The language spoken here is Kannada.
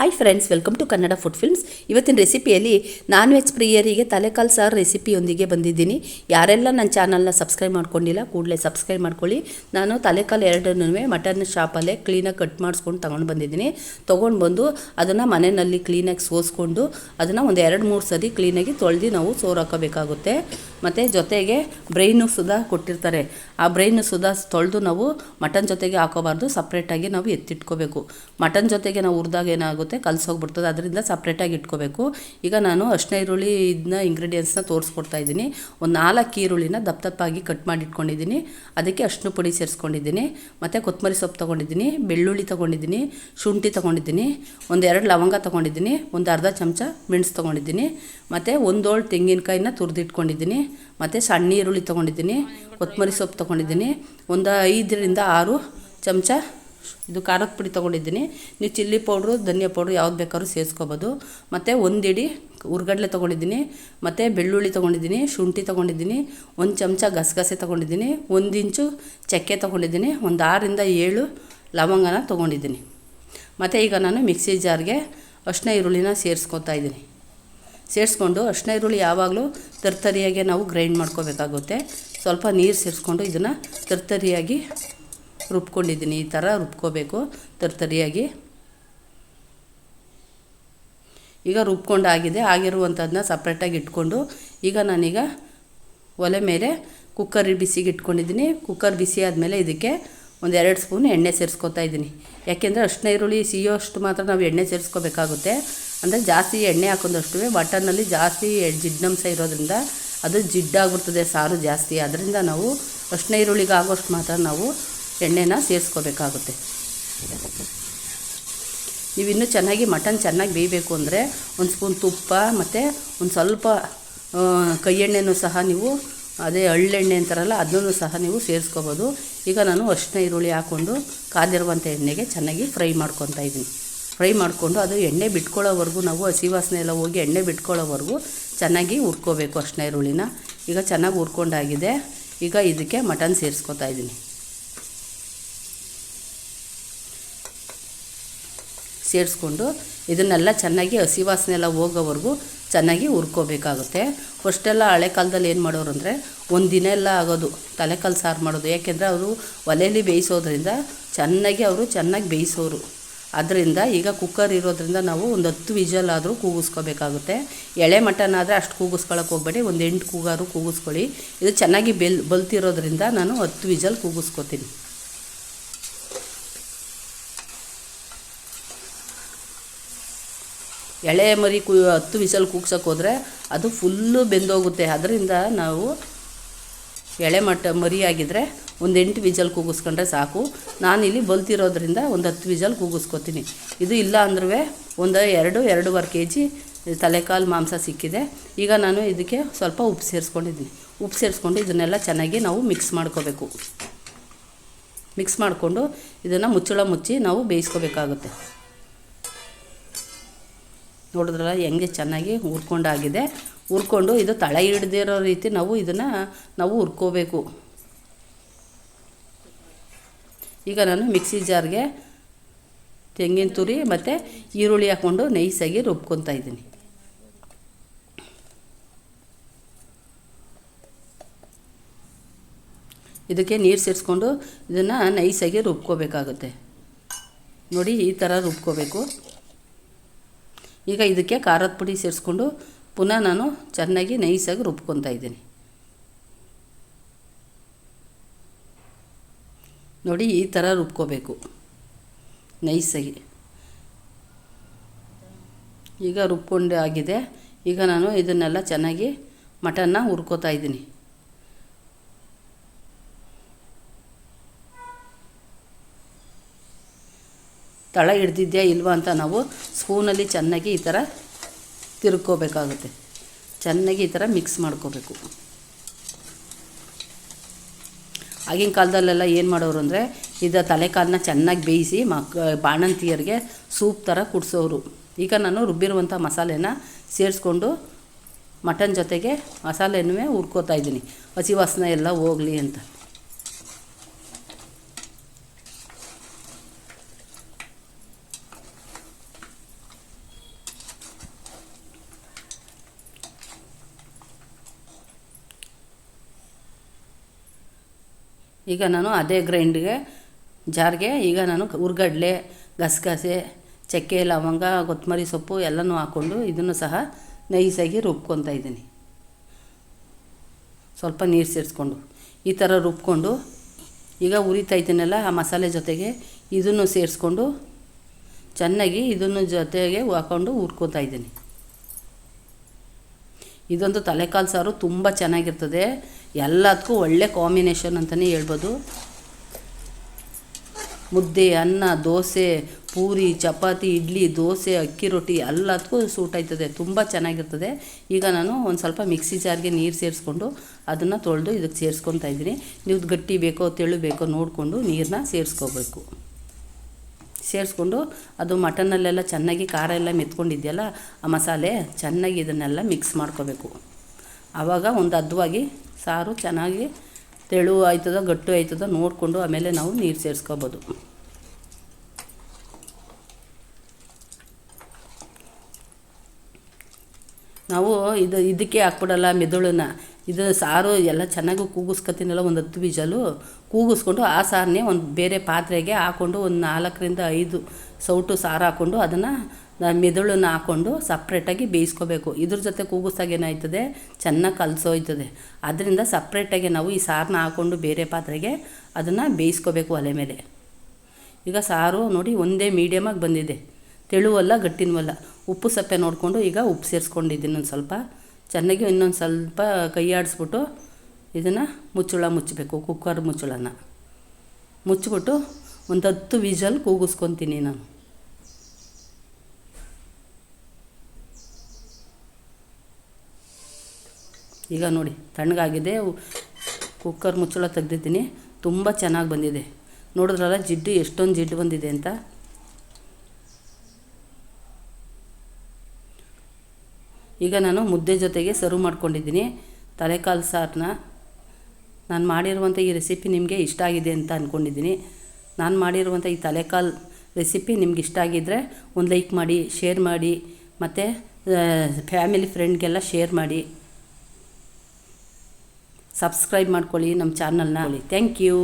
Hi friends welcome to Kannada food films ಇವತ್ತಿನ ರೆಸಿಪಿಯಲ್ಲಿ ನಾನ್ ವೆಜ್ ಪ್ರಿಯರಿಗೆ ತಲೆಕಾಲು ಸಾರು ರೆಸಿಪಿಯೊಂದಿಗೆ ಬಂದಿದ್ದೀನಿ. ಯಾರೆಲ್ಲ ನನ್ನ ಚಾನಲ್ನ ಸಬ್ಸ್ಕ್ರೈಬ್ ಮಾಡ್ಕೊಂಡಿಲ್ಲ, ಕೂಡಲೇ ಸಬ್ಸ್ಕ್ರೈಬ್ ಮಾಡ್ಕೊಳ್ಳಿ. ನಾನು ತಲೆಕಾಲು ಎರಡನ್ನೂ ಮಟನ್ ಶಾಪಲ್ಲೇ ಕ್ಲೀನಾಗಿ ಕಟ್ ಮಾಡಿಸ್ಕೊಂಡು ತೊಗೊಂಡು ಬಂದಿದ್ದೀನಿ. ತೊಗೊಂಡು ಬಂದು ಅದನ್ನು ಮನೆಯಲ್ಲಿ ಕ್ಲೀನಾಗಿ ಸೋಸ್ಕೊಂಡು ಅದನ್ನು ಒಂದು ಎರಡು ಮೂರು ಸರಿ ಕ್ಲೀನಾಗಿ ತೊಳೆದು ನಾವು ಸೋರು ಹಾಕೋಬೇಕಾಗುತ್ತೆ. ಮತ್ತು ಜೊತೆಗೆ ಬ್ರೈನು ಸುಧಾ ಕೊಟ್ಟಿರ್ತಾರೆ. ಆ ಬ್ರೈನ್ ಸುಧಾ ತೊಳೆದು ನಾವು ಮಟನ್ ಜೊತೆಗೆ ಹಾಕೋಬಾರ್ದು ಸಪ್ರೇಟಾಗಿ ನಾವು ಎತ್ತಿಟ್ಕೋಬೇಕು. ಮಟನ್ ಜೊತೆಗೆ ನಾವು ಹುರಿದಾಗ ಏನಾಗುತ್ತೆ, ಕಲಸೋಗ್ಬಿಡ್ತದೆ. ಅದರಿಂದ ಸಪ್ರೇಟಾಗಿ ಇಟ್ಕೋಬೇಕು. ಈಗ ನಾನು ಅರ್ಶಿನ ಈರುಳ್ಳಿ ಇದನ್ನ ಇಂಗ್ರೀಡಿಯೆಂಟ್ಸ್ನ ತೋರಿಸ್ಕೊಡ್ತಾ ಇದ್ದೀನಿ. ಒಂದು ನಾಲ್ಕು ಈರುಳ್ಳಿನ ದಪ್ಪ ದಪ್ಪಾಗಿ ಕಟ್ ಮಾಡಿ ಇಟ್ಕೊಂಡಿದ್ದೀನಿ. ಅದಕ್ಕೆ ಅಷ್ಟು ಪುಡಿ ಸೇರಿಸ್ಕೊಂಡಿದ್ದೀನಿ. ಮತ್ತು ಕೊತ್ತಂಬರಿ ಸೊಪ್ಪು ತೊಗೊಂಡಿದ್ದೀನಿ. ಬೆಳ್ಳುಳ್ಳಿ ತೊಗೊಂಡಿದ್ದೀನಿ. ಶುಂಠಿ ತೊಗೊಂಡಿದ್ದೀನಿ. ಒಂದು ಎರಡು ಲವಂಗ ತೊಗೊಂಡಿದ್ದೀನಿ. ಒಂದು ಅರ್ಧ ಚಮಚ ಮೆಣಸು ತೊಗೊಂಡಿದ್ದೀನಿ. ಮತ್ತು ಒಂದೋಳು ತೆಂಗಿನಕಾಯಿನ ತುರಿದಿಟ್ಕೊಂಡಿದ್ದೀನಿ. ಮತ್ತು ಸಣ್ಣ ಈರುಳ್ಳಿ ತೊಗೊಂಡಿದ್ದೀನಿ, ಕೊತ್ತಂಬರಿ ಸೊಪ್ಪು ತೊಗೊಂಡಿದ್ದೀನಿ, ಒಂದು ಐದರಿಂದ ಆರು ಚಮಚ ಇದು ಖಾರದ ಪುಡಿ ತೊಗೊಂಡಿದ್ದೀನಿ. ನೀವು ಚಿಲ್ಲಿ ಪೌಡ್ರು, ಧನಿಯಾ ಪೌಡ್ರು ಯಾವ್ದು ಬೇಕಾದ್ರೂ ಸೇರಿಸ್ಕೋಬೋದು. ಮತ್ತು ಒಂದಿಡಿ ಉರ್ಗಡ್ಲೆ ತೊಗೊಂಡಿದ್ದೀನಿ, ಮತ್ತು ಬೆಳ್ಳುಳ್ಳಿ ತೊಗೊಂಡಿದ್ದೀನಿ, ಶುಂಠಿ ತೊಗೊಂಡಿದ್ದೀನಿ, ಒಂದು ಚಮಚ ಗಸಗಸೆ ತೊಗೊಂಡಿದ್ದೀನಿ, ಒಂದು ಇಂಚು ಚಕ್ಕೆ ತೊಗೊಂಡಿದ್ದೀನಿ, ಒಂದು ಆರರಿಂದ ಏಳು ಲವಂಗನ ತೊಗೊಂಡಿದ್ದೀನಿ. ಮತ್ತು ಈಗ ನಾನು ಮಿಕ್ಸಿ ಜಾರ್ಗೆ ಅರ್ಶಿನ ಈರುಳ್ಳಿನ ಸೇರಿಸ್ಕೊತಾ ಇದ್ದೀನಿ. ಸೇರಿಸ್ಕೊಂಡು ಅರ್ಶಿನ ಈರುಳ್ಳಿ ಯಾವಾಗಲೂ ತರ್ತರಿಯಾಗಿ ನಾವು ಗ್ರೈಂಡ್ ಮಾಡ್ಕೋಬೇಕಾಗುತ್ತೆ. ಸ್ವಲ್ಪ ನೀರು ಸೇರಿಸ್ಕೊಂಡು ಇದನ್ನು ತರ್ತರಿಯಾಗಿ ರುಬ್ಕೊಂಡಿದ್ದೀನಿ. ಈ ಥರ ರುಬ್ಕೋಬೇಕು ತರ್ತರಿಯಾಗಿ. ಈಗ ರುಬ್ಕೊಂಡಾಗಿದೆ ಆಗಿರುವಂಥದ್ದನ್ನ ಸಪ್ರೇಟಾಗಿ ಇಟ್ಕೊಂಡು ಈಗ ನಾನೀಗ ಒಲೆ ಮೇಲೆ ಕುಕ್ಕರ್ ಬಿಸಿಗೆ ಇಟ್ಕೊಂಡಿದ್ದೀನಿ. ಕುಕ್ಕರ್ ಬಿಸಿ ಆದಮೇಲೆ ಇದಕ್ಕೆ ಒಂದು ಎರಡು ಸ್ಪೂನ್ ಎಣ್ಣೆ ಸೇರಿಸ್ಕೊತಾ ಇದ್ದೀನಿ. ಯಾಕೆಂದರೆ ಅರ್ಶಿನ ಈರುಳ್ಳಿ ಸಿಯೋಷ್ಟು ಮಾತ್ರ ನಾವು ಎಣ್ಣೆ ಸೇರಿಸ್ಕೋಬೇಕಾಗುತ್ತೆ. ಅಂದರೆ ಜಾಸ್ತಿ ಎಣ್ಣೆ ಹಾಕೊಂಡಷ್ಟು ಮಟನ್ನಲ್ಲಿ ಜಾಸ್ತಿ ಜಿಡ್ಡಂಶ ಇರೋದ್ರಿಂದ ಅದು ಜಿಡ್ಡಾಗ್ಬಿಡ್ತದೆ ಸಾರು ಜಾಸ್ತಿ. ಅದರಿಂದ ನಾವು ಅಷ್ಟು ಈರುಳ್ಳಿಗೆ ಆಗೋಷ್ಟು ಮಾತ್ರ ನಾವು ಎಣ್ಣೆನ ಸೇರಿಸ್ಕೋಬೇಕಾಗುತ್ತೆ. ನೀವು ಇನ್ನೂ ಚೆನ್ನಾಗಿ ಮಟನ್ ಚೆನ್ನಾಗಿ ಬೇಯಬೇಕು ಅಂದರೆ ಒಂದು ಸ್ಪೂನ್ ತುಪ್ಪ ಮತ್ತು ಒಂದು ಸ್ವಲ್ಪ ಕೈ ಎಣ್ಣೆನೂ ಸಹ ನೀವು ಅದೇ ಹಳ್ಳೆಣ್ಣೆ ಅಂತಾರಲ್ಲ ಅದನ್ನು ಸಹ ನೀವು ಸೇರಿಸ್ಕೋಬೋದು. ಈಗ ನಾನು ಅಷ್ಟನೇ ಈರುಳ್ಳಿ ಹಾಕ್ಕೊಂಡು ಕಾದಿರುವಂಥ ಎಣ್ಣೆಗೆ ಚೆನ್ನಾಗಿ ಫ್ರೈ ಮಾಡ್ಕೊತಾ ಇದ್ದೀನಿ. ಫ್ರೈ ಮಾಡಿಕೊಂಡು ಅದು ಎಣ್ಣೆ ಬಿಟ್ಕೊಳ್ಳೋವರೆಗೂ ನಾವು ಹಸಿ ವಾಸನೆ ಎಲ್ಲ ಹೋಗಿ ಎಣ್ಣೆ ಬಿಟ್ಕೊಳ್ಳೋವರೆಗೂ ಚೆನ್ನಾಗಿ ಹುರ್ಕೋಬೇಕು ಅರಿಶಿನ ಈರುಳ್ಳಿನ. ಈಗ ಚೆನ್ನಾಗಿ ಹುರ್ಕೊಂಡಾಗಿದೆ. ಈಗ ಇದಕ್ಕೆ ಮಟನ್ ಸೇರಿಸ್ಕೊತಾ ಇದ್ದೀನಿ. ಸೇರಿಸ್ಕೊಂಡು ಇದನ್ನೆಲ್ಲ ಚೆನ್ನಾಗಿ ಹಸಿ ವಾಸನೆ ಎಲ್ಲ ಹೋಗೋವರೆಗೂ ಚೆನ್ನಾಗಿ ಹುರ್ಕೋಬೇಕಾಗುತ್ತೆ. ಫಸ್ಟೆಲ್ಲ ಹಳೆ ಕಾಲದಲ್ಲಿ ಏನು ಮಾಡೋರು ಅಂದರೆ ಒಂದು ದಿನ ಎಲ್ಲ ಆಗೋದು. ತಲೆಕಾಲು ಸಾರು ಮಾಡೋದು. ಯಾಕೆಂದರೆ ಅವರು ಒಲೆಯಲ್ಲಿ ಬೇಯಿಸೋದ್ರಿಂದ ಚೆನ್ನಾಗಿ ಅವರು ಚೆನ್ನಾಗಿ ಬೇಯಿಸೋರು. ಅದರಿಂದ ಈಗ ಕುಕ್ಕರ್ ಇರೋದ್ರಿಂದ ನಾವು ಒಂದು ಹತ್ತು ವಿಜಲ್ ಆದರೂ ಕೂಗಿಸ್ಕೋಬೇಕಾಗುತ್ತೆ. ಎಳೆ ಮಟನ್ ಆದರೆ ಅಷ್ಟು ಕೂಗಿಸ್ಕೊಳಕ್ಕೆ ಹೋಗ್ಬೇಡಿ, ಒಂದು ಎಂಟು ಕೂಗಾರು ಕೂಗಿಸ್ಕೊಳ್ಳಿ. ಇದು ಚೆನ್ನಾಗಿ ಬೆಲ್, ಬಲ್ತಿರೋದ್ರಿಂದ ನಾನು ಹತ್ತು ವಿಜಲ್ ಕೂಗಿಸ್ಕೋತೀನಿ. ಎಳೆ ಮರಿ ಕು, ಹತ್ತು ವಿಸಲ್ ಕೂಗ್ಸೋಕೆ ಹೋದರೆ ಅದು ಫುಲ್ಲು ಬೆಂದೋಗುತ್ತೆ. ಅದರಿಂದ ನಾವು ಎಳೆ ಮಟ್ಟ ಮರಿ ಆಗಿದ್ದರೆ ಒಂದು ಎಂಟು ವಿಜಲ್ ಕೂಗಿಸ್ಕೊಂಡ್ರೆ ಸಾಕು. ನಾನಿಲ್ಲಿ ಬಲ್ತಿರೋದ್ರಿಂದ ಒಂದು ಹತ್ತು ವಿಜಲ್ ಕೂಗಿಸ್ಕೊತೀನಿ. ಇದು ಇಲ್ಲ ಅಂದ್ರೂ ಒಂದು ಎರಡು, ಎರಡೂವರೆ ಕೆ ಜಿ ತಲೆಕಾಲು ಮಾಂಸ ಸಿಕ್ಕಿದೆ. ಈಗ ನಾನು ಇದಕ್ಕೆ ಸ್ವಲ್ಪ ಉಪ್ಪು ಸೇರಿಸ್ಕೊಂಡಿದ್ದೀನಿ. ಉಪ್ಪು ಸೇರಿಸ್ಕೊಂಡು ಇದನ್ನೆಲ್ಲ ಚೆನ್ನಾಗಿ ನಾವು ಮಿಕ್ಸ್ ಮಾಡ್ಕೋಬೇಕು. ಮಿಕ್ಸ್ ಮಾಡಿಕೊಂಡು ಇದನ್ನು ಮುಚ್ಚಳ ಮುಚ್ಚಿ ನಾವು ಬೇಯಿಸ್ಕೋಬೇಕಾಗುತ್ತೆ. ನೋಡಿದ್ರಲ್ಲ, ಹೆಂಗೆ ಚೆನ್ನಾಗಿ ಹುರ್ಕೊಂಡಾಗಿದೆ. ಹುರ್ಕೊಂಡು ಇದು ತಳ ಹಿಡ್ದಿರೋ ರೀತಿ ನಾವು ಇದನ್ನು ನಾವು ಹುರ್ಕೋಬೇಕು ಈಗ ನಾನು ಮಿಕ್ಸಿ ಜಾರ್ಗೆ ತೆಂಗಿನ ತುರಿ ಮತ್ತು ಈರುಳ್ಳಿ ಹಾಕ್ಕೊಂಡು ನೈಸಾಗಿ ರುಬ್ಕೊತಾ ಇದ್ದೀನಿ. ಇದಕ್ಕೆ ನೀರು ಸೇರಿಸ್ಕೊಂಡು ಇದನ್ನು ನೈಸಾಗಿ ರುಬ್ಕೋಬೇಕಾಗುತ್ತೆ. ನೋಡಿ ಈ ಥರ ರುಬ್ಕೋಬೇಕು. ಈಗ ಇದಕ್ಕೆ ಖಾರದ ಪುಡಿ ಸೇರಿಸ್ಕೊಂಡು ಪುನಃ ನಾನು ಚೆನ್ನಾಗಿ ನೈಸಾಗಿ ರುಬ್ಕೊತಾ ಇದ್ದೀನಿ. ನೋಡಿ ಈ ಥರ ರುಬ್ಕೋಬೇಕು. ನೈಸಾಗಿ. ಈಗ ರುಬ್ಕೊಂಡು ಆಗಿದೆ. ಈಗ ನಾನು ಇದನ್ನೆಲ್ಲ ಚೆನ್ನಾಗಿ ಮಟನ್ನ ಹುರ್ಕೋತಾ ಇದ್ದೀನಿ. ತಳ ಹಿಡ್ದಿದ್ಯಾ ಇಲ್ವಾ ಅಂತ ನಾವು ಸ್ಪೂನಲ್ಲಿ ಚೆನ್ನಾಗಿ ಈ ಥರ ತಿರ್ಕೋಬೇಕಾಗುತ್ತೆ. ಚೆನ್ನಾಗಿ ಈ ಥರ ಮಿಕ್ಸ್ ಮಾಡ್ಕೋಬೇಕು. ಆಗಿನ ಕಾಲದಲ್ಲೆಲ್ಲ ಏನು ಮಾಡೋರು ಅಂದರೆ, ಇದು ತಲೆಕಾಲನ್ನ ಚೆನ್ನಾಗಿ ಬೇಯಿಸಿ ಮಕ್, ಬಾಣಂತಿಯರಿಗೆ ಸೂಪ್ ಥರ ಕುಡಿಸೋರು. ಈಗ ನಾನು ರುಬ್ಬಿರುವಂಥ ಮಸಾಲೆನ ಸೇರಿಸ್ಕೊಂಡು ಮಟನ್ ಜೊತೆಗೆ ಮಸಾಲೆನೂ ಹುರ್ಕೋತಾ ಇದ್ದೀನಿ. ಹಸಿ ವಾಸನೆ ಎಲ್ಲ ಹೋಗಲಿ ಅಂತ. ಈಗ ನಾನು ಅದೇ ಗ್ರೈಂಡ್ಗೆ ಜಾರ್ಗೆ, ಈಗ ನಾನು ಹುರ್ಗಡ್ಲೆ ಗಸಗಸೆ, ಚಕ್ಕೆ, ಲವಂಗ ಕೊತ್ತಂಬರಿ ಸೊಪ್ಪು ಎಲ್ಲನೂ ಹಾಕ್ಕೊಂಡು ಇದನ್ನು ಸಹ ನೈಸಾಗಿ ರುಬ್ಕೊತಾ ಇದ್ದೀನಿ. ಸ್ವಲ್ಪ ನೀರು ಸೇರಿಸ್ಕೊಂಡು ಈ ಥರ ರುಬ್ಕೊಂಡು ಈಗ ಉರಿತಾ ಇದ್ದೀನಲ್ಲ ಆ ಮಸಾಲೆ ಜೊತೆಗೆ ಇದನ್ನು ಸೇರಿಸ್ಕೊಂಡು ಚೆನ್ನಾಗಿ ಇದನ್ನು ಜೊತೆಗೆ ಹಾಕ್ಕೊಂಡು ಹುರ್ಕೋತಾ ಇದ್ದೀನಿ. ಇದೊಂದು ತಲೆಕಾಲು ಸಾರು ತುಂಬ ಚೆನ್ನಾಗಿರ್ತದೆ. ಎಲ್ಲದಕ್ಕೂ ಒಳ್ಳೆ ಕಾಂಬಿನೇಷನ್ ಅಂತಲೇ ಹೇಳ್ಬೋದು. ಮುದ್ದೆ, ಅನ್ನ, ದೋಸೆ, ಪೂರಿ, ಚಪಾತಿ, ಇಡ್ಲಿ, ದೋಸೆ, ಅಕ್ಕಿ ರೊಟ್ಟಿ ಎಲ್ಲದಕ್ಕೂ ಸೂಟ್ ಆಯ್ತದೆ. ತುಂಬ ಚೆನ್ನಾಗಿರ್ತದೆ. ಈಗ ನಾನು ಒಂದು ಸ್ವಲ್ಪ ಮಿಕ್ಸಿ ಜಾರ್ಗೆ ನೀರು ಸೇರಿಸ್ಕೊಂಡು ಅದನ್ನು ತೊಳೆದು ಇದಕ್ಕೆ ಸೇರಿಸ್ಕೊತಾ ಇದ್ದೀನಿ. ನೀವು ಗಟ್ಟಿ ಬೇಕೋ, ತೆಳು ಬೇಕೋ ನೋಡಿಕೊಂಡು ನೀರನ್ನ ಸೇರಿಸ್ಕೋಬೇಕು. ಸೇರಿಸ್ಕೊಂಡು ಅದು ಮಟನಲ್ಲೆಲ್ಲ ಚೆನ್ನಾಗಿ ಖಾರ ಎಲ್ಲ ಮೆತ್ಕೊಂಡಿದ್ಯಲ್ಲ, ಆ ಮಸಾಲೆ ಚೆನ್ನಾಗಿ ಇದನ್ನೆಲ್ಲ ಮಿಕ್ಸ್ ಮಾಡ್ಕೋಬೇಕು. ಆವಾಗ ಒಂದು ಹದ್ವಾಗಿ ಸಾರು ಚೆನ್ನಾಗಿ ತೆಳು ಆಯ್ತದ, ಗಟ್ಟು ಆಯ್ತದ ನೋಡಿಕೊಂಡು ಆಮೇಲೆ ನಾವು ನೀರು ಸೇರಿಸ್ಕೋಬೋದು. ನಾವು ಇದು ಇದಕ್ಕೆ ಹಾಕ್ಬಿಡಲ್ಲ ಮೆದುಳನ್ನ. ಇದು ಸಾರು ಎಲ್ಲ ಚೆನ್ನಾಗಿ ಕೂಗಿಸ್ಕೊತೀನಲ್ಲ ಒಂದು ಹತ್ತು ಬೀಜಲು, ಕೂಗಿಸ್ಕೊಂಡು ಆ ಸಾರನ್ನೇ ಒಂದು ಬೇರೆ ಪಾತ್ರೆಗೆ ಹಾಕ್ಕೊಂಡು ಒಂದು ನಾಲ್ಕರಿಂದ ಐದು ಸೌಟು ಸಾರು ಹಾಕ್ಕೊಂಡು ಅದನ್ನು ಮೆದುಳನ್ನು ಹಾಕ್ಕೊಂಡು ಸಪ್ರೇಟಾಗಿ ಬೇಯಿಸ್ಕೋಬೇಕು. ಇದ್ರ ಜೊತೆ ಕೂಗಿಸ್ದಾಗ ಏನಾಯ್ತದೆ? ಚೆನ್ನಾಗಿ ಕಲಸೋಯ್ತದೆ. ಅದರಿಂದ ಸಪ್ರೇಟಾಗಿ ನಾವು ಈ ಸಾರನ್ನ ಹಾಕ್ಕೊಂಡು ಬೇರೆ ಪಾತ್ರೆಗೆ ಅದನ್ನು ಬೇಯಿಸ್ಕೋಬೇಕು ಒಲೆ ಮೇಲೆ. ಈಗ ಸಾರು ನೋಡಿ ಒಂದೇ ಮೀಡಿಯಮಾಗಿ ಬಂದಿದೆ. ತೆಳುವಲ್ಲ, ಗಟ್ಟಿನವಲ್ಲ. ಉಪ್ಪು ಸಪ್ಪೆ ನೋಡಿಕೊಂಡು ಈಗ ಉಪ್ಪು ಸೇರಿಸ್ಕೊಂಡಿದ್ದೀನಿ ಒಂದು ಸ್ವಲ್ಪ. ಚೆನ್ನಾಗಿ ಇನ್ನೊಂದು ಸ್ವಲ್ಪ ಕೈ ಆಡಿಸ್ಬಿಟ್ಟು ಇದನ್ನು ಮುಚ್ಚಳ ಮುಚ್ಚಬೇಕು ಕುಕ್ಕರ್ ಮುಚ್ಚಳನ. ಮುಚ್ಚಿಬಿಟ್ಟು ಒಂದು ಹತ್ತು ವಿಜಲ್ ಕೂಗಿಸ್ಕೊತೀನಿ ನಾನು. ಈಗ ನೋಡಿ, ತಣ್ಣಗಾಗಿದೆ ಕುಕ್ಕರ್ ಮುಚ್ಚಳ ತೆಗ್ದಿದ್ದೀನಿ, ತುಂಬ ಚೆನ್ನಾಗಿ ಬಂದಿದೆ. ನೋಡಿದ್ರಲ್ಲ, ಜಿಡ್ಡು ಎಷ್ಟೊಂದು ಜಿಡ್ಡು ಬಂದಿದೆ ಅಂತ. ಈಗ ನಾನು ಮುದ್ದೆ ಜೊತೆಗೆ ಸರ್ವ್ ಮಾಡ್ಕೊಂಡಿದ್ದೀನಿ. ತಲೆಕಾಲು ಸಾರನ್ನ ನಾನು ಮಾಡಿರುವಂಥ ಈ ರೆಸಿಪಿ ನಿಮಗೆ ಇಷ್ಟ ಆಗಿದೆ ಅಂತ ಅಂದ್ಕೊಂಡಿದ್ದೀನಿ ನಾನು ಮಾಡಿರುವಂಥ ಈ ತಲೆಕಾಲು ರೆಸಿಪಿ ನಿಮ್ಗೆ ಇಷ್ಟ ಆಗಿದ್ದರೆ ಒಂದು ಲೈಕ್ ಮಾಡಿ ಶೇರ್ ಮಾಡಿ, ಮತ್ತು ಫ್ಯಾಮಿಲಿ ಫ್ರೆಂಡ್ಗೆಲ್ಲ ಶೇರ್ ಮಾಡಿ. ಸಬ್ಸ್ಕ್ರೈಬ್ ಮಾಡ್ಕೊಳ್ಳಿ ನಮ್ಮ ಚಾನಲ್ನ ಥ್ಯಾಂಕ್ ಯು